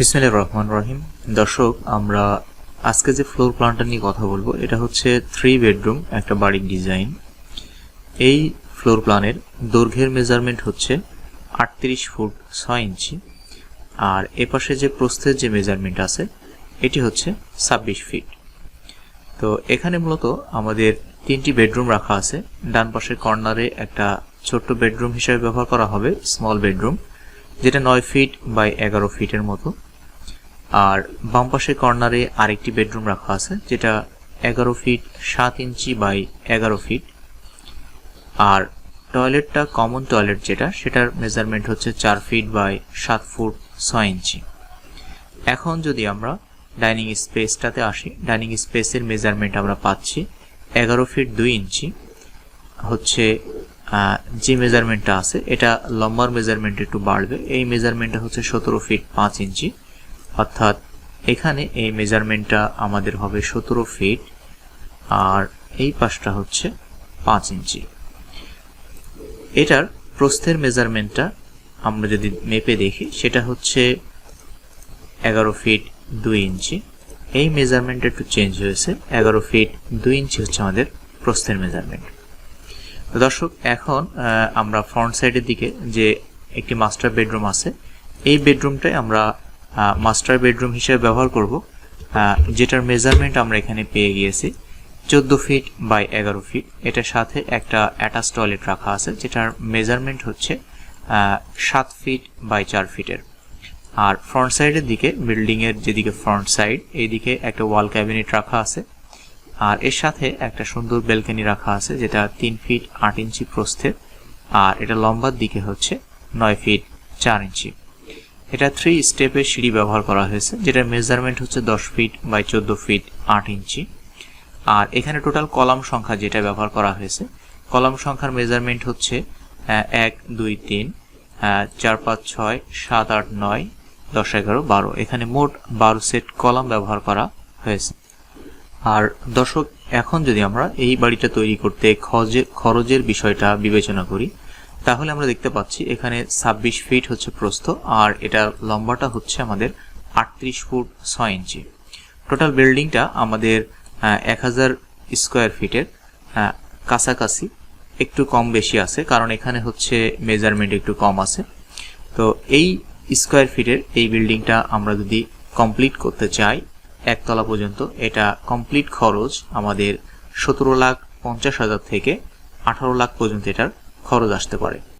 বিসমিল্লাহির রহমান রহিম। দর্শক, আমরা আজকে যে ফ্লোর প্ল্যানটা নিয়ে কথা বলব, এটা হচ্ছে থ্রি বেডরুম একটা বাড়ির ডিজাইন এই ফ্লোর প্ল্যানের দৈর্ঘ্যের মেজারমেন্ট হচ্ছে আটত্রিশ ফুট ছয় ইঞ্চি। আর এপাশে যে প্রস্থের যে মেজারমেন্ট আছে, এটি হচ্ছে ছাব্বিশ ফিট তো এখানে মূলত আমাদের তিনটি বেডরুম রাখা আছে। ডান পাশের কর্নারে একটা ছোট্ট বেডরুম হিসেবে ব্যবহার করা হবে স্মল বেডরুম যেটা নয় ফিট বাই এগারো ফিটের মতো। আর বাম পাশের কর্নারে আরেকটি বেডরুম রাখা আছে, যেটা এগারো ফিট সাত ইঞ্চি বাই এগারো ফিট। আর টয়লেটটা কমন টয়লেট যেটা, সেটার মেজারমেন্ট হচ্ছে চার ফিট বাই সাত ফুট ছয় ইঞ্চি। এখন যদি আমরা ডাইনিং স্পেসটাতে আসি, ডাইনিং স্পেসের মেজারমেন্ট আমরা পাচ্ছি এগারো ফিট দুই ইঞ্চি। হচ্ছে যে মেজারমেন্টটা আছে, এটা লম্বার মেজারমেন্ট একটু বাড়বে, এই মেজারমেন্টটা হচ্ছে সতেরো ফিট পাঁচ ইঞ্চি। অর্থাৎ এখানে এই মেজারমেন্টটা আমাদের হবে সতেরো ফিট আর এই পাশটা হচ্ছে পাঁচ ইঞ্চি এটার প্রস্থের মেজারমেন্টটা আমরা যদি মেপে দেখি, সেটা হচ্ছে এগারো ফিট দুই ইঞ্চি এই মেজারমেন্টটা একটু চেঞ্জ হয়েছে। এগারো ফিট দুই ইঞ্চি হচ্ছে আমাদের প্রস্থের মেজারমেন্ট দর্শক, এখন আমরা ফ্রন্ট সাইডের দিকে যে একটি মাস্টার বেডরুম আছে, এই বেডরুমটাই আমরা মাস্টার বেডরুম হিসেবে ব্যবহার করব যেটার মেজারমেন্ট আমরা এখানে পেয়ে গিয়েছি, চোদ্দ ফিট বাই এগারো ফিট এটার সাথে একটা অ্যাটাচ টয়লেট রাখা আছে, যেটার মেজারমেন্ট হচ্ছে সাত ফিট বাই চার ফিটের আর ফ্রন্ট সাইডের দিকে বিল্ডিংয়ের যেদিকে ফ্রন্ট সাইড এইদিকে একটা ওয়াল ক্যাবিনেট রাখা আছে। আর এর সাথে একটা সুন্দর বেলকনি রাখা আছে, যেটা তিন ফিট আট ইঞ্চি প্রস্থের। আর এটা লম্বার দিকে হচ্ছে নয় ফিট চার ইঞ্চি। এটা থ্রি স্টেপের সিঁড়ি ব্যবহার করা হয়েছে, যেটার মেজারমেন্ট হচ্ছে দশ ফিট বাই চোদ্দ ফিট আট ইঞ্চি। আর এখানে টোটাল কলাম সংখ্যা যেটা ব্যবহার করা হয়েছে কলাম সংখ্যার মেজারমেন্ট হচ্ছে এক, দুই, তিন চার, পাঁচ, ছয়, সাত, আট, নয়, দশ, এগারো, বারো। এখানে মোট বারো সেট কলাম ব্যবহার করা হয়েছে। আর দর্শক, এখন যদি আমরা এই বাড়িটা তৈরি করতে খরচের বিষয়টা বিবেচনা করি তাহলে আমরা দেখতে পাচ্ছি এখানে ছাব্বিশ ফিট হচ্ছে প্রস্থ, আর এটা লম্বাটা হচ্ছে আমাদের আটত্রিশ ফুট ছয় ইঞ্চি। টোটাল বিল্ডিংটা আমাদের এক হাজার স্কোয়ার ফিটের কাছাকাছি, একটু কম বেশি আছে, কারণ এখানে হচ্ছে মেজারমেন্ট একটু কম আছে। তো এই স্কোয়ার ফিটের এই বিল্ডিংটা আমরা যদি কমপ্লিট করতে চাই, একতলা পর্যন্ত, এটা কমপ্লিট খরচ আমাদের সতেরো লাখ পঞ্চাশ হাজার থেকে আঠারো লাখ পর্যন্ত এটার খরচ আসতে পারে।